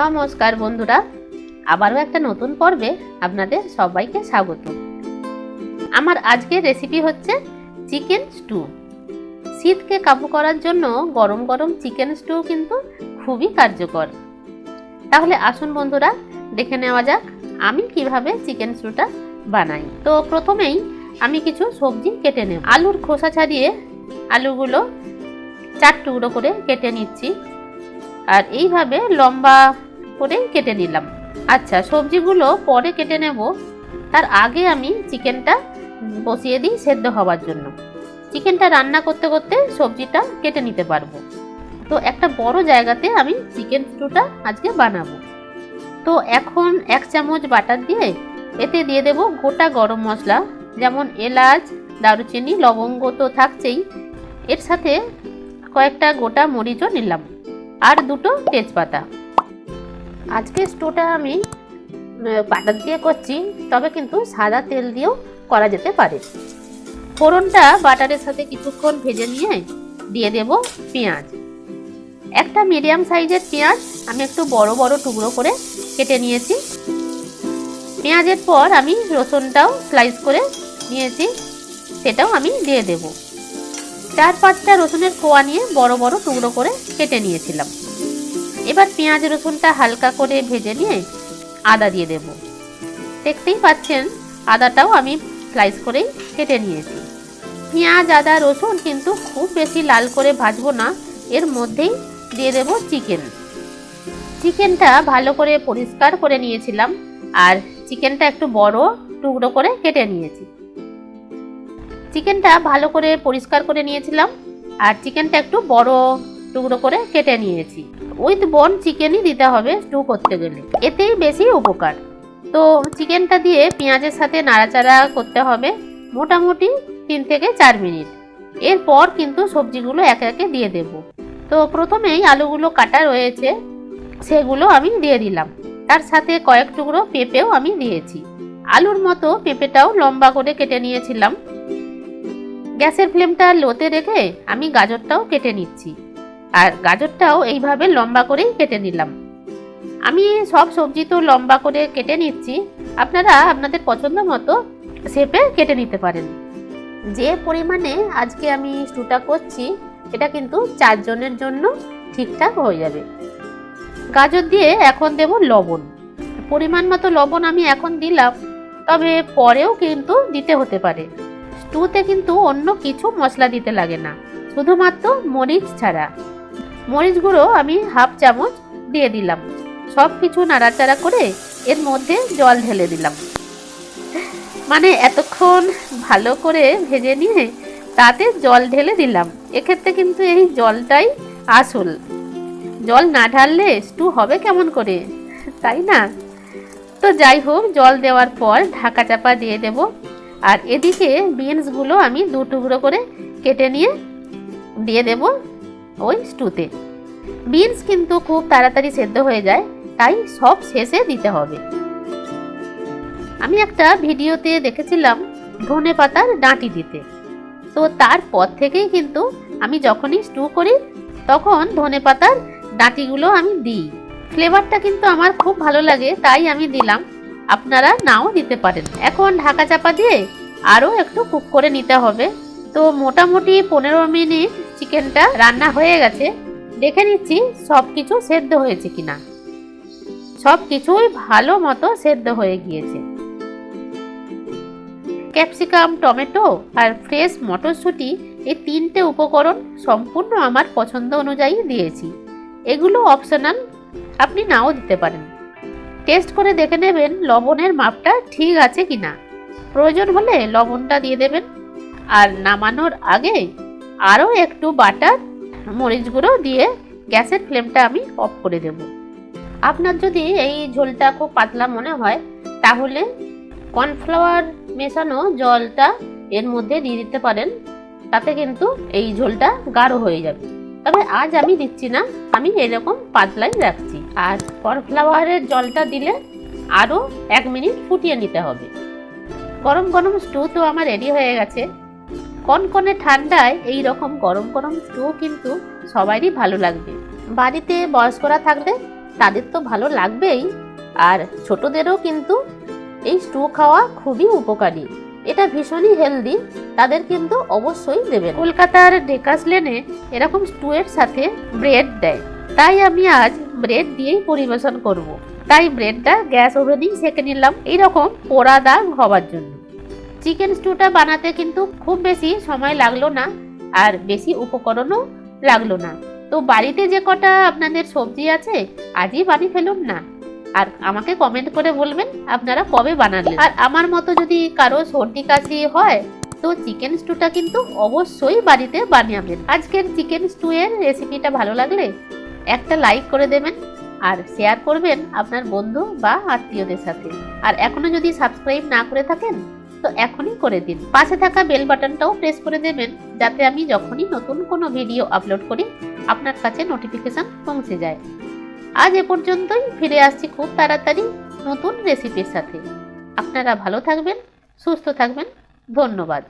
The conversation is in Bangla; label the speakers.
Speaker 1: নমস্কার বন্ধুরা, আবারও একটা নতুন পর্বে আপনাদের সবাইকে স্বাগত। আমার আজকের রেসিপি হচ্ছে চিকেন স্টু শীতকে কাবু করার জন্য গরম গরম চিকেন স্টু কিন্তু খুবই কার্যকর। তাহলে আসুন বন্ধুরা, দেখে নেওয়া যাক আমি কীভাবে চিকেন স্টুটা বানাই। তো প্রথমেই আমি কিছু সবজি কেটে নেব। আলুর খোসা ছাড়িয়ে আলুগুলো চার টুকরো করে কেটে নিচ্ছি। আর এইভাবে লম্বা করে কেটে নিলাম। আচ্ছা সবজিগুলো পরে কেটে নেব। তার আগে আমি চিকেনটা বসিয়ে দিই সেদ্ধ হওয়ার জন্য। চিকেনটা রান্না করতে করতে সবজিটা কেটে নিতে পারব। তো একটা বড় জায়গাতে আমি চিকেন স্টুটা আজকে বানাবো। তো এখন এক চামচ বাটার দিয়ে এতে দিয়ে দেব গোটা গরম মশলা, যেমন এলাচ, দারুচিনি, লবঙ্গ তো থাকছেই। এর সাথে কয়েকটা গোটা মরিচও নিলাম। আর দুটো তেজপাতা। আজকে স্টোটা আমি বাটার দিয়ে করছি, তবে কিন্তু সাদা তেল দিয়েও করা যেতে পারে। ফোড়নটা বাটারের সাথে কিছুক্ষণ ভেজে নিয়ে দিয়ে দেব পেঁয়াজ। একটা মিডিয়াম সাইজের পেঁয়াজ আমি একটু বড় বড় টুকরো করে কেটে নিয়েছি। পেঁয়াজের পর আমি রসুনটাও স্লাইস করে নিয়েছি, সেটাও আমি দিয়ে দেব। চার পাঁচটা রসুনের কোয়া নিয়ে বড় বড় টুকরো করে কেটে নিয়েছিলাম। এবার পেঁয়াজ রসুনটা হালকা করে ভেজে নিয়ে আদা দিয়ে দেব। দেখতেই পাচ্ছেন, আদাটাও আমি স্লাইস করেই কেটে নিয়েছি। পেঁয়াজ, আদা, রসুন কিন্তু খুব বেশি লাল করে ভাজবো না, এর মধ্যেই দিয়ে দেব চিকেন চিকেনটা ভালো করে পরিষ্কার করে নিয়েছিলাম, আর চিকেনটা একটু বড় টুকরো করে কেটে নিয়েছি। চিকেনটা ভালো করে পরিষ্কার করে নিয়েছিলাম, আর চিকেনটা একটু বড় টুকরো করে কেটে নিয়েছি। উইথ বন চিকেনই দিতে হবে স্টু করতে গেলে। এতেই বেশি উপকার। তো চিকেনটা দিয়ে পেঁয়াজের সাথে নাড়াচাড়া করতে হবে মোটামুটি তিন থেকে চার মিনিট। এরপর কিন্তু সবজিগুলো একে একে দিয়ে দেব। তো প্রথমেই আলুগুলো কাটা রয়েছে, সেগুলো আমি দিয়ে দিলাম। তার সাথে কয়েক টুকরো পেঁপেও আমি দিয়েছি। আলুর মতো পেঁপেটাও লম্বা করে কেটে নিয়েছিলাম। গ্যাসের ফ্লেমটা লোতে রেখে আমি গাজরটাও কেটে নিচ্ছি। আর গাজরটাও এইভাবে লম্বা করেই কেটে নিলাম। আমি সব সবজি তো লম্বা করে কেটে নিচ্ছি। আপনারা আপনাদের পছন্দ মতো শেপে কেটে নিতে পারেন। যে পরিমাণে আজকে আমি স্টুটা করছি এটা কিন্তু চারজনের জন্য ঠিকঠাক হয়ে যাবে। গাজর দিয়ে এখন দেব লবণ। পরিমাণ মতো লবণ আমি এখন দিলাম, তবে পরেও কিন্তু দিতে হতে পারে। স্টুতে কিন্তু অন্য কিছু মশলা দিতে লাগে না, শুধুমাত্র মরিচ ছাড়া। মরিচ গুঁড়ো আমি হাফ চামচ দিয়ে দিলাম। সব কিছু নাড়াচাড়া করে এর মধ্যে জল ঢেলে দিলাম। মানে এতক্ষণ ভালো করে ভেজে নিয়ে তাতে জল ঢেলে দিলাম। এক্ষেত্রে কিন্তু এই জলটাই আসল। জল না ঢাললে স্টু হবে কেমন করে? তাই না? তো যাই হোক, জল দেওয়ার পর ঢাকা চাপা দিয়ে দেব। আর এদিকে বিনসগুলো আমি দু টুকরো করে কেটে নিয়ে দিয়ে দেব ওই স্টুতে। বিনস কিন্তু খুব তাড়াতাড়ি সেদ্ধ হয়ে যায়, তাই সব শেষে দিতে হবে। আমি একটা ভিডিওতে দেখেছিলাম ধনে পাতার ডাঁটি দিতে। তো তারপর থেকেই কিন্তু আমি যখনই স্টু করি, তখন ধনে পাতার ডাঁটিগুলো আমি দিই। ফ্লেভারটা কিন্তু আমার খুব ভালো লাগে, তাই আমি দিলাম। আপনারা নাও দিতে পারেন। এখন ঢাকা চাপা দিয়ে আরও একটু কুক করে নিতে হবে। তো মোটামুটি পনেরো মিনিট চিকেনটা রান্না হয়ে গেছে। দেখে নিচ্ছি সব কিছু সেদ্ধ হয়েছে কিনা। সব কিছুই ভালো মতো সেদ্ধ হয়ে গিয়েছে। ক্যাপসিকাম, টমেটো আর ফ্রেশ মটরশুঁটি এই তিনটে উপকরণ সম্পূর্ণ আমার পছন্দ অনুযায়ী দিয়েছি। এগুলো অপশনাল, আপনি নাও দিতে পারেন। টেস্ট করে দেখে নেবেন লবণের মাপটা ঠিক আছে কি না প্রয়োজন হলে লবণটা দিয়ে দেবেন। আর নামানোর আগে আরও একটু বাটার, মরিচ গুঁড়ো দিয়ে গ্যাসের ফ্লেমটা আমি অফ করে দেব। আপনার যদি এই ঝোলটা খুব পাতলা মনে হয়, তাহলে কর্নফ্লাওয়ার মেশানো জলটা এর মধ্যে দিয়ে দিতে পারেন, তাতে কিন্তু এই ঝোলটা গাঢ় হয়ে যাবে। তবে আজ আমি দিচ্ছি না, আমি এরকম পাতলাই রাখছি। আর কর্নফ্লাওয়ারের জলটা দিলে আরও এক মিনিট ফুটিয়ে নিতে হবে। গরম গরম স্টু তো আমার রেডি হয়ে গেছে। কনকনে ঠান্ডায় এই রকম গরম গরম স্টু কিন্তু সবারই ভালো লাগবে। বাড়িতে বয়স্করা থাকলে তাদের তো ভালো লাগবেই। আর ছোটদেরও কিন্তু এই স্টু খাওয়া খুবই উপকারী। এটা ভীষণই হেলদি তাদের কিন্তু অবশ্যই দেবেন কলকাতার ডেকাস লেনে এরকম স্টুয়ের সাথে ব্রেড দেয়। তাই আমি আজ ব্রেড দিয়েই পরিবেশন করব। তাই ব্রেডটা গ্যাস ওভেনেই সেঁকে নিলাম এইরকম পোড়া দাগ হওয়ার জন্য। চিকেন স্টুটা বানাতে কিন্তু খুব বেশি সময় লাগল না, আর বেশি উপকরণও লাগল না। তো বাড়িতে যে কটা আপনাদের সবজি আছে, আজই বানিয়ে ফেলুন না। আর আমাকে কমেন্ট করে বলবেন আপনারা কবে বানালেন। আর আমার মতো যদি কারও সর্দি কাশি হয়, তো চিকেন স্টুটা কিন্তু অবশ্যই বাড়িতে বানাবেন আজকের চিকেন স্টু এর রেসিপিটা ভালো লাগলে একটা লাইক করে দেবেন আর শেয়ার করবেন আপনার বন্ধু বা আত্মীয়দের সাথে। আর এখনও যদি সাবস্ক্রাইব না করে থাকেন, তো এখনই করে দিন। পাশে থাকা বেল বাটনটাও প্রেস করে দেবেন, যাতে আমি যখনই নতুন কোনো ভিডিও আপলোড করি, আপনার কাছে নোটিফিকেশন পৌঁছে যায়। আজ এ পর্যন্তই। ফিরে আসছি খুব তাড়াতাড়ি নতুন রেসিপির সাথে। আপনারা ভালো থাকবেন, সুস্থ থাকবেন। ধন্যবাদ।